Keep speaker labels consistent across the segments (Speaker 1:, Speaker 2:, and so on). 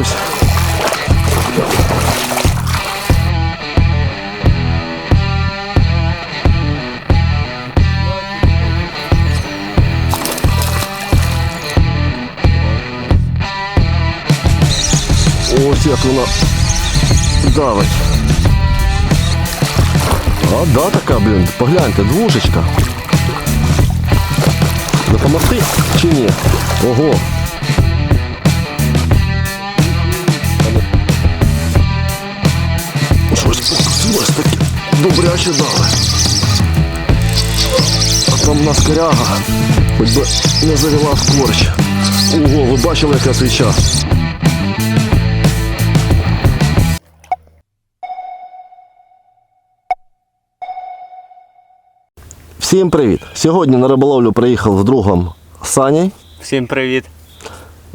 Speaker 1: якось. Ось як вона давить. А, да, така, блін, погляньте, двушечка. Допомогти чи ні? Ого. Покусилось таке добряче дали. А там у нас коряга. Хоч би не завела в корч. Ого, ви бачили, яка свіча? Всім привіт! Сьогодні на риболовлю приїхав з другом Саней.
Speaker 2: Всім привіт.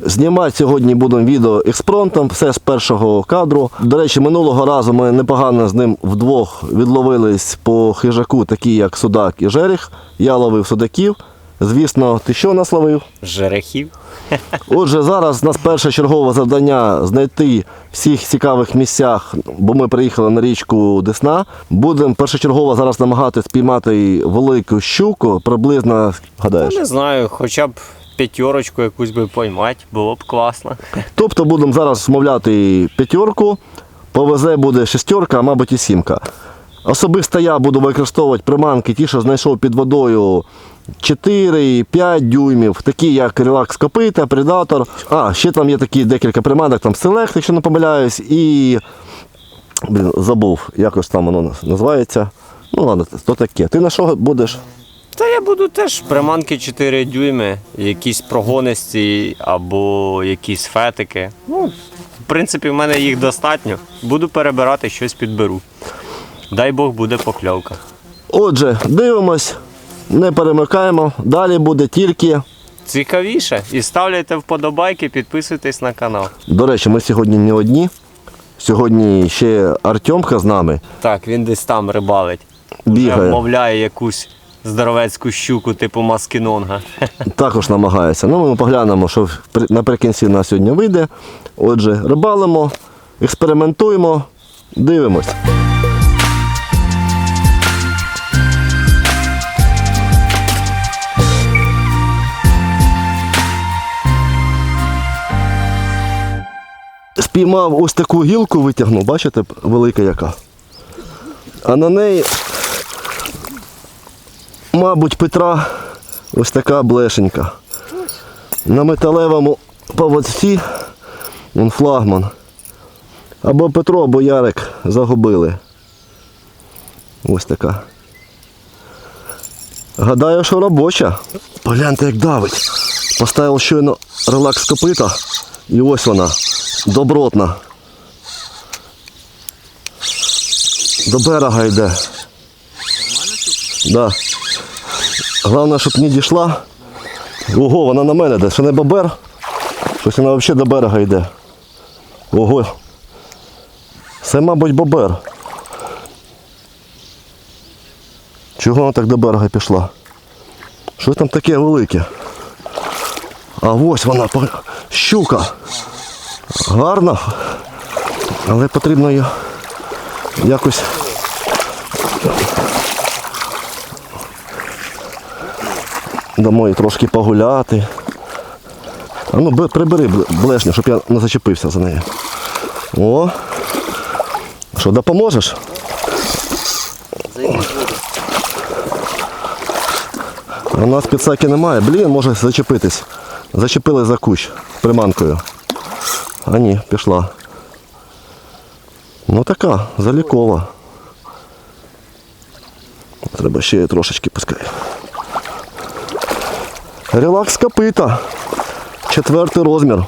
Speaker 1: Знімати сьогодні будемо відео експронтом, все з першого кадру. До речі, минулого разу ми непогано з ним вдвох відловились по хижаку, такі як судак і жеріх. Я ловив судаків. Звісно, ти що нас ловив?
Speaker 2: Жерехів.
Speaker 1: Отже, зараз у нас перше чергове завдання знайти всіх цікавих місцях, бо ми приїхали на річку Десна. Будемо першочергово зараз намагатися спіймати велику щуку, приблизно, гадаєш.
Speaker 2: Не знаю, хоча б п'ятерочку якусь би поймати, було б класно.
Speaker 1: Тобто будемо зараз вмовляти п'ятерку, повезе буде шестерка, а мабуть і сімка. Особисто я буду використовувати приманки, ті, що знайшов під водою 4-5 дюймів, такі як релакс копита, предатор. А, ще там є такі декілька приманок, там селект, якщо не помиляюсь, і блін, забув, якось там воно називається. Ну ладно, то таке. Ти на що будеш?
Speaker 2: Та я буду теж приманки 4 дюйми, якісь прогонисті або якісь фетики. Ну, в принципі, в мене їх достатньо. Буду перебирати, щось підберу. Дай Бог буде покльовка.
Speaker 1: Отже, дивимось, не перемикаємо. Далі буде тільки.
Speaker 2: Цікавіше. І ставляйте вподобайки, підписуйтесь на канал.
Speaker 1: До речі, ми сьогодні не одні. Сьогодні ще Артемка з нами
Speaker 2: Так, він десь там рибалить. Вже вмовляє якусь здоровецьку щуку, типу маскінонга.
Speaker 1: також намагається. Ну, ми поглянемо, що наприкінці на сьогодні вийде. Отже, рибалимо, експериментуємо, дивимось. Спіймав ось таку гілку, витягнув, бачите, велика яка. А на неї мабуть, Петра ось така блешенька. На металевому поводці він флагман. Або Петро, або Ярик загубили. Ось така. Гадаю, що робоча. Погляньте, як давить. Поставив щойно релакс копита. І ось вона. Добротна. До берега йде. Да. Головне, щоб не дійшла. Ого, вона на мене йде. Це не бобер. Щось вона взагалі до берега йде. Ого. Це, мабуть, бобер. Чого вона так до берега пішла? Що там таке велике? А ось вона, щука. Гарна. Але потрібно її якось Дамо їй трошки погуляти. А ну прибери блешню, щоб я не зачепився за нею. О. Що, допоможеш? У нас підсаки немає. Блін, може зачепитись. Зачепили за кущ приманкою. А ні, пішла. Ну така, залікова. Треба ще трошечки пускай. Релакс копита. Четвертий розмір.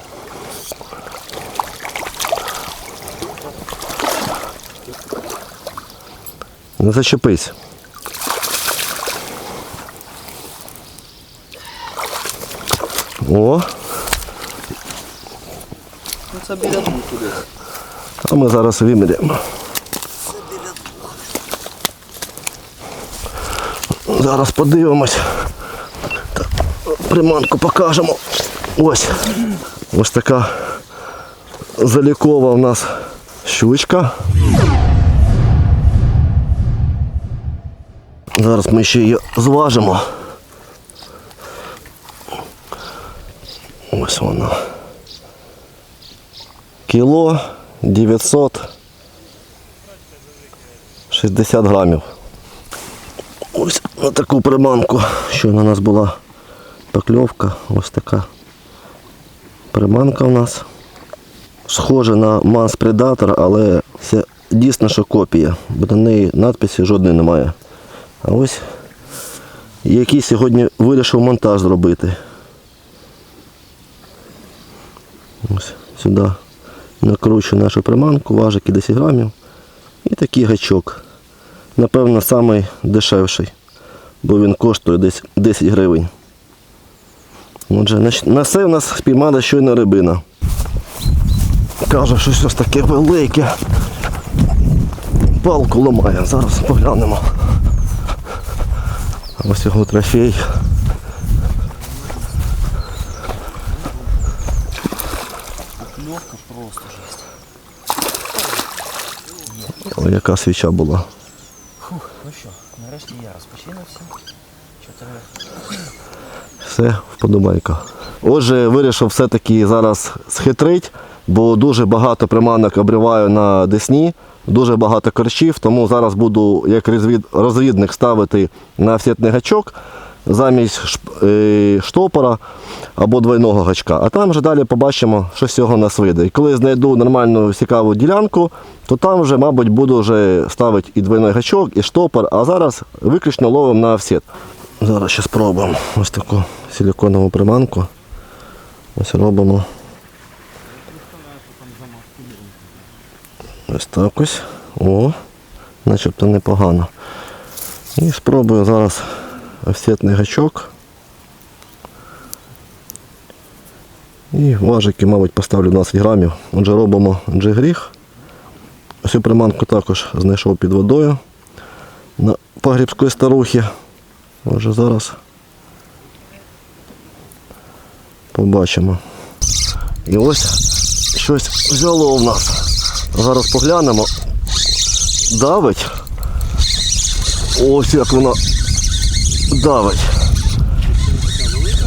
Speaker 1: Не зачепись. О.
Speaker 3: Це біля двох туди.
Speaker 1: А ми зараз виміряємо. Зараз подивимось. Приманку покажемо. Ось. Ось така залікова у нас щучка. Зараз ми ще її зважимо. Ось вона. Кіло 960 грамів. Ось на таку приманку. Щойно у нас була покльовка. Ось така приманка у нас. Схоже на Манс Predator, але це дійсно що копія, бо на неї надписі жодної немає. А ось який сьогодні вирішив монтаж зробити. Ось сюди накручу нашу приманку, важики 10 грамів. І такий гачок. Напевно, самий дешевший, бо він коштує десь 10 гривень. Отже, на, все в нас спіймала щойно рибина. Каже, що щось таке велике. Палку ламає. Зараз поглянемо. Ось його трофей.
Speaker 3: Легко просто жесть.
Speaker 1: Ой, яка свіча була.
Speaker 3: Фух, ну що, нарешті я розпочинався. Чотири.
Speaker 1: Все, вподобайка. Отже, вирішив все-таки зараз схитрить, бо дуже багато приманок обриваю на десні, дуже багато корчів, тому зараз буду як розвід- розвідник ставити на офсетний гачок замість е, штопора або двойного гачка. А там вже далі побачимо, що з цього нас вийде. І коли знайду нормальну цікаву ділянку, то там вже, мабуть, буду вже ставити і двойний гачок, і штопор, а зараз виключно ловимо на офсет. Зараз ще спробуємо ось таку силиконову приманку. Ось робимо. Ось так ось. О, начебто непогано. І спробую зараз офсетний гачок. І важики, мабуть, поставлю 20 грамів. Отже, робимо джигріг. Цю приманку також знайшов під водою на погрібської старухи. Отже, зараз побачимо. І ось щось взяло в нас. Зараз поглянемо. Давить. Ось як воно давить.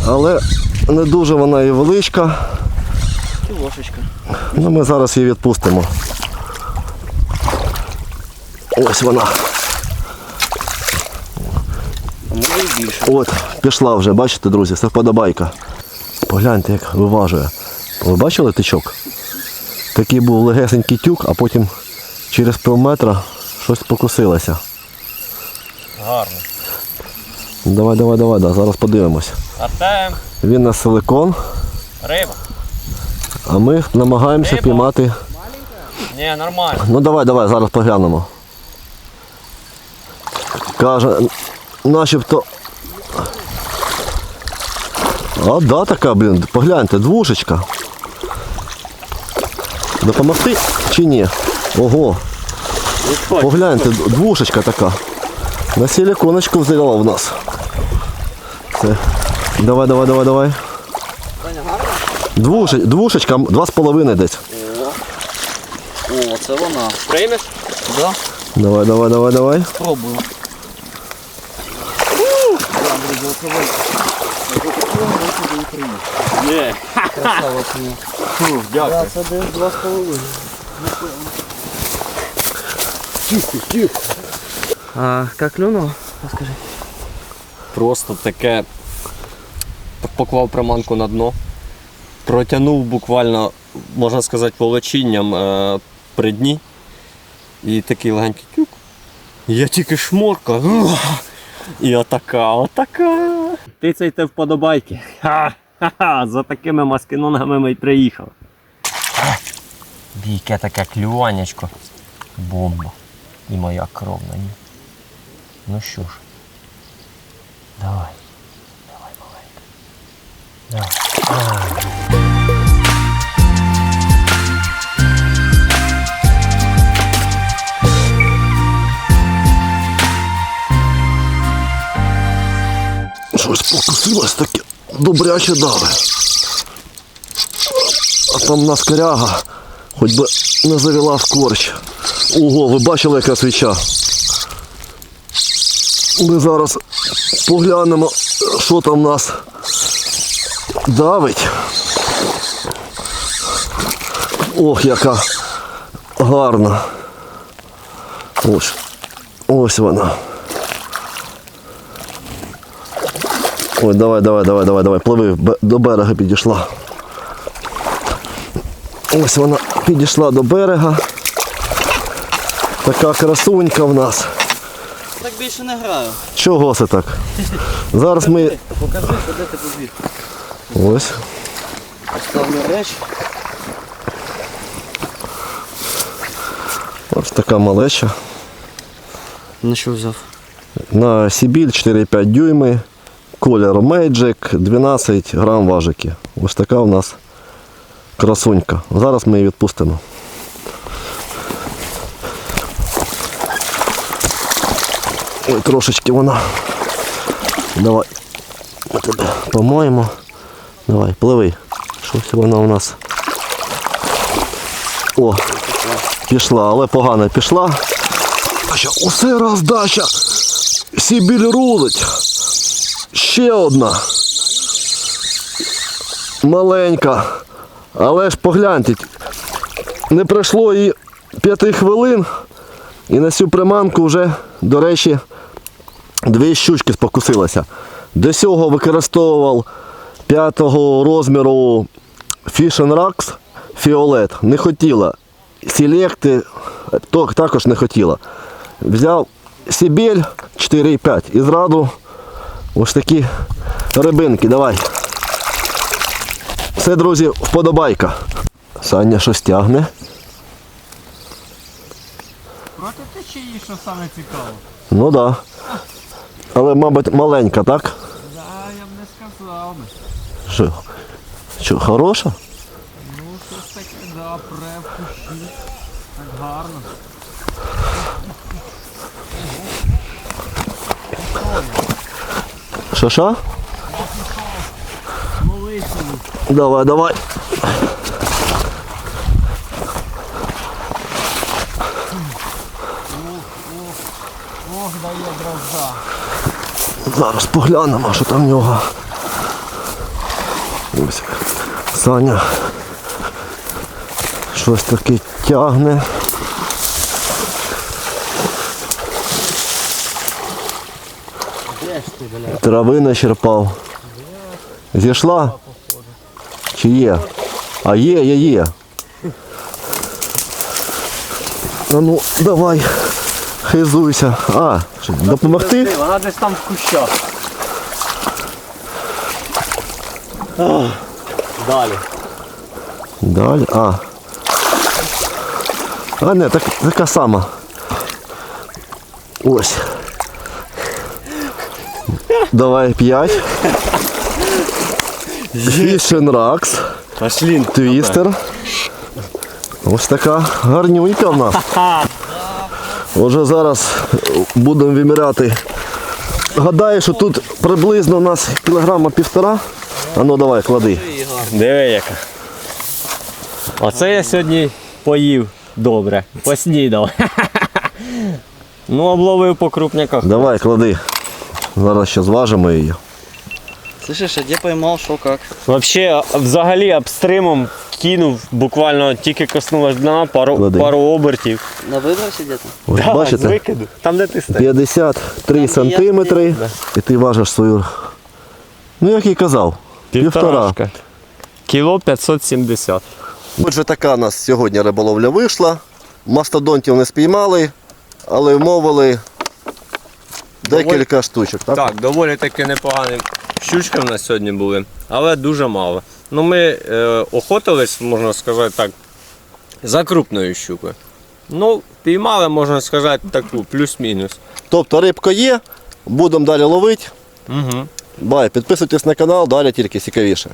Speaker 1: Але не дуже вона і величка. Ну, ми зараз її відпустимо. Ось вона.
Speaker 3: Може і більше.
Speaker 1: От, пішла вже, бачите, друзі, це вподобайка. Погляньте, як виважує. Ви бачили тичок? Такий був легесенький тюк, а потім через пів метра щось покусилося.
Speaker 2: Гарно.
Speaker 1: Давай, давай, давай, да, зараз подивимось.
Speaker 2: Артем,
Speaker 1: Він на силикон,
Speaker 2: риба.
Speaker 1: а ми намагаємося
Speaker 2: Риба.
Speaker 1: піймати.
Speaker 2: Ні, нормально.
Speaker 1: Ну давай, давай, зараз поглянемо. Каже, начебто. А, да, така, блін, погляньте, двушечка. Допомогти чи ні? Ого, погляньте, двушечка така. На силиконочку взяла в нас. Це. Давай, давай, давай, давай. Двуше, двушечка, два з половиною десь.
Speaker 3: О, це вона.
Speaker 2: Приймеш?
Speaker 3: Да?
Speaker 1: Давай, давай, давай, давай.
Speaker 3: Пробую.
Speaker 2: Ні.
Speaker 3: Красава
Speaker 2: дякую.
Speaker 3: з половиною. А як клюнуло? Розкажи.
Speaker 2: Просто таке поклав приманку на дно, протягнув буквально, можна сказати, волочінням е, при дні. І такий легенький тюк. Я тільки шморка. І отака, отака. Ти цей те вподобайки. Ха-ха-ха, за такими маскинонгами ми й приїхали. Бійке таке клюванечко. Бомба. І моя кров на ній. Ну що ж. Давай. Давай, маленька. Давай.
Speaker 1: Покусилось таке добряче дави. А там у нас коряга Хоч би не завела в корч. Ого, ви бачили, яка свіча. Ми зараз поглянемо, що там нас давить. Ох, яка гарна. Ось. Ось вона. Ой, давай, давай, давай, давай, давай, пливи, до берега підійшла. Ось вона підійшла до берега. Така красунька в нас.
Speaker 3: Так більше не граю.
Speaker 1: Чого це так? Зараз ми.
Speaker 3: Покажи, куди ти побіг.
Speaker 1: Ось.
Speaker 3: Ставлю речі.
Speaker 1: Ось така малеча.
Speaker 3: На що взяв?
Speaker 1: На Сібіль 4,5 дюйми. Колір Magic, 12 грам важики. Ось така у нас красунька. Зараз ми її відпустимо. Ой, трошечки вона. Давай. Ми тебе помоємо. Давай, пливи. Щось вона у нас. О, пішла, але погано пішла. Усе роздача. Сібіль рулить. Ще одна. Маленька. Але ж погляньте, не пройшло і п'яти хвилин. І на цю приманку вже, до речі, дві щучки спокусилися. До цього використовував п'ятого розміру Fish and Rocks Фіолет. Не хотіла. Селекти також не хотіла. Взяв Сібель 4,5 і зразу ось такі рибинки. Давай. Все, друзі, вподобайка. Саня щось тягне.
Speaker 2: Проти течії, що саме цікаво.
Speaker 1: Ну так. Да. Але, мабуть, маленька, так?
Speaker 2: Да, я б не сказав.
Speaker 1: Що? Що, хороша?
Speaker 2: Ну, щось таке, да, пре. Так гарно.
Speaker 1: Що що? Давай, давай.
Speaker 2: Ох, дає дрозда.
Speaker 1: Зараз поглянемо, що там в нього. Ось. Саня. Щось таке тягне.
Speaker 3: Де ж ти, бля?
Speaker 1: Трави не черпав. Зійшла? Чи є? А є, є, є. А ну, давай. Хизуйся. А, допомогти?
Speaker 2: Вона десь там в кущах. Далі.
Speaker 1: Далі. А. А не, так, така сама. Ось. Давай п'ять. Фішен ракс.
Speaker 2: Пошли.
Speaker 1: Твістер. Ось така гарнюнька в нас. Отже, зараз будемо виміряти. Гадаю, що тут приблизно у нас кілограма півтора. А ну давай, клади.
Speaker 2: Диви яка. Оце я сьогодні поїв добре. Поснідав. ну, обловив по крупняках.
Speaker 1: Давай, клади. Зараз ще зважимо її.
Speaker 3: Слышиш, а де поймав, що як?
Speaker 2: Вообще, взагалі абстримом кинув, буквально тільки коснулась дна, пару,
Speaker 1: Клади.
Speaker 2: пару обертів.
Speaker 3: На вибрався де там?
Speaker 1: Ось
Speaker 2: Да, з
Speaker 1: бачите?
Speaker 2: викиду. Там, де ти стоїш.
Speaker 1: 53
Speaker 3: Там
Speaker 1: сантиметри. І ти важиш свою. Ну, як і казав, півтора.
Speaker 2: Півторашка. Кіло 570.
Speaker 1: Отже, така у нас сьогодні риболовля вийшла. Мастодонтів не спіймали, але вмовили декілька штучок. Так?
Speaker 2: Так, доволі таки непогані щучки в нас сьогодні були, але дуже мало. Ну, ми е, охотились, можна сказати так, за крупною щукою. Ну, піймали, можна сказати, таку, плюс-мінус.
Speaker 1: Тобто рибка є, будемо далі ловити.
Speaker 2: Угу.
Speaker 1: Бай, підписуйтесь на канал, далі тільки цікавіше.